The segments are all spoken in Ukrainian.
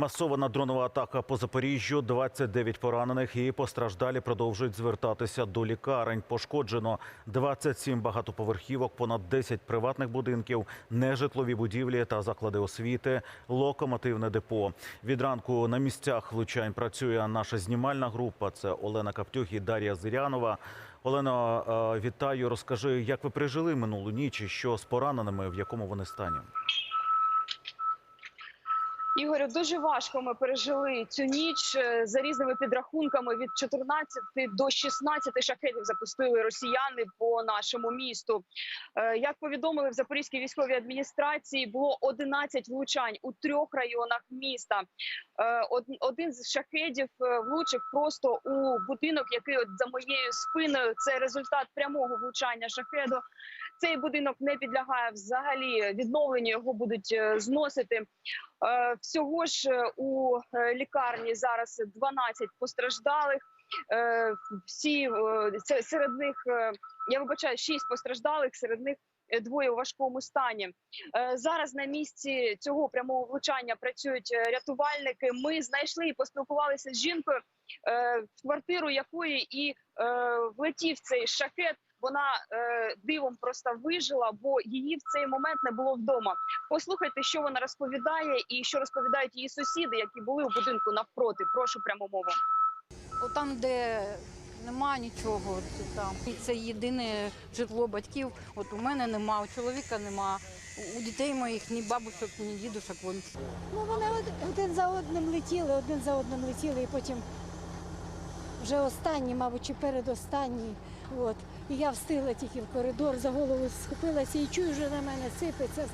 Масована дронова атака по Запоріжжю, 29 поранених і постраждалі продовжують звертатися до лікарень. Пошкоджено 27 багатоповерхівок, понад 10 приватних будинків, нежитлові будівлі та заклади освіти, локомотивне депо. Від ранку на місцях влучань працює наша знімальна група. Це Олена Каптюх і Дар'я Зирянова. Олено, е, вітаю. Розкажи, як ви пережили минулу ніч і що з пораненими, в якому вони стані? Ігорю, дуже важко ми пережили цю ніч Е, за різними підрахунками. Від 14 до 16 шахетів запустили росіяни по нашому місту. Е, Як повідомили в Запорізькій військовій адміністрації, було 11 влучань у трьох районах міста. Е, Один з шахедів е, влучив просто у будинок, який от за моєю спиною. Це результат прямого влучання шахеду. Цей будинок не підлягає взагалі відновленню. Його будуть е, зносити. Е, Всього ж е, у лікарні зараз 12 постраждалих. Всі серед них я вибачаю 6 постраждалих, серед них двоє у важкому стані. Зараз на місці цього прямого влучання працюють рятувальники. Ми знайшли і поспілкувалися з жінкою, в квартиру якої і влетів цей шахет. Вона е, дивом просто вижила, бо її в цей момент не було вдома. Послухайте, що вона розповідає, і що розповідають її сусіди, які були у будинку навпроти. Прошу пряму мову. От там, де нема нічого, це там. І це єдине житло батьків. От у мене нема, у чоловіка нема, у- у дітей моїх ні бабушок, ні дідушок. Вон. Ну, вони один за одним летіли, один за одним летіли, і потім вже останні, мабуть, чи передостанні. От. І я встигла тільки в коридор, за голову схопилася і чую, вже на мене сипеться.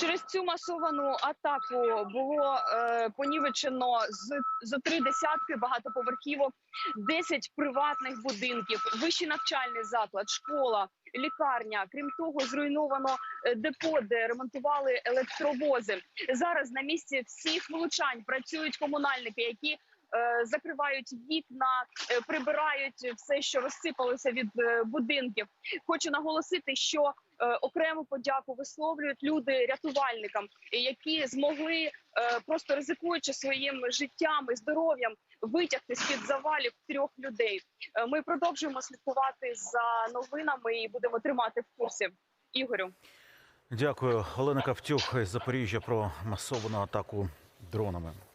Через цю масовану атаку було е, понівечено з зо три десятки багатоповерхівок, 10 приватних будинків, вищий навчальний заклад, школа, лікарня. Крім того, зруйновано е, депо, де ремонтували електровози. Зараз на місці всіх влучань працюють комунальники, які е, закривають вікна, е, прибирають все, що розсипалося від будинків. Хочу наголосити, що окрему подяку висловлюють люди рятувальникам, які змогли е, просто ризикуючи своїм життям і здоров'ям витягти з під завалів трьох людей. Е, Ми продовжуємо слідкувати за новинами і будемо тримати в курсі. Ігорю. Дякую, Олена Кавтюх із Запоріжжя про масовану атаку дронами.